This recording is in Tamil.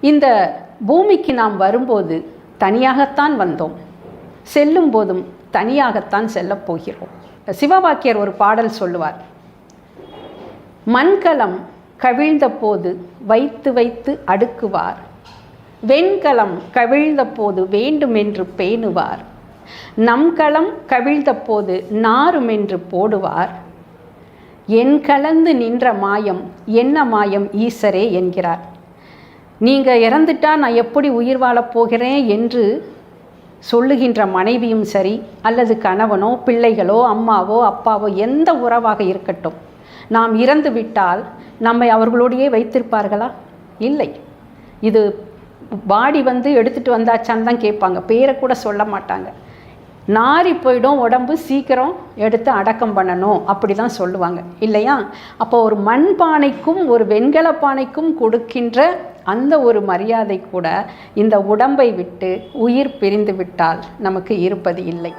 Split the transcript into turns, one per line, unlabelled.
இந்த பூமிக்கு நாம் வரும்போது தனியாகத்தான் வந்தோம். செல்லும் போதும் தனியாகத்தான் செல்லப் போகிறோம். சிவவாக்கியர் ஒரு பாடல் சொல்லுவார். மண்கலம் கவிழ்ந்த போது வைத்து வைத்து அடுக்குவார். வெண்கலம் கவிழ்ந்த போது வேண்டுமென்று பேணுவார். நம் களம் கவிழ்ந்த போது நாருமென்று போடுவார். என் கலந்து நின்ற மாயம் என்ன மாயம் ஈசரே என்கிறார். நீங்கள் இறந்துட்டா நான் எப்படி உயிர் வாழப் போகிறேன் என்று சொல்லுகின்ற மனைவியும் சரி அல்லது கணவனோ பிள்ளைகளோ அம்மாவோ அப்பாவோ எந்த உறவாக இருக்கட்டும் நாம் இறந்து விட்டால் நம்மை அவர்களோடையே வைத்திருப்பார்களா? இல்லை. இது பாடி வந்து எடுத்துகிட்டு வந்தாச்சான்னு தான் கேட்பாங்க. பேரை கூட சொல்ல மாட்டாங்க. நாரி போயிடும் உடம்பு சீக்கிரம் எடுத்து அடக்கம் பண்ணணும் அப்படி தான் சொல்லுவாங்க. இல்லையா? அப்போ ஒரு மண் பானைக்கும் ஒரு வெண்கல பானைக்கும் கொடுக்கின்ற அந்த ஒரு மரியாதை கூட இந்த உடம்பை விட்டு உயிர் பிரிந்து விட்டால் நமக்கு இருப்பது இல்லை.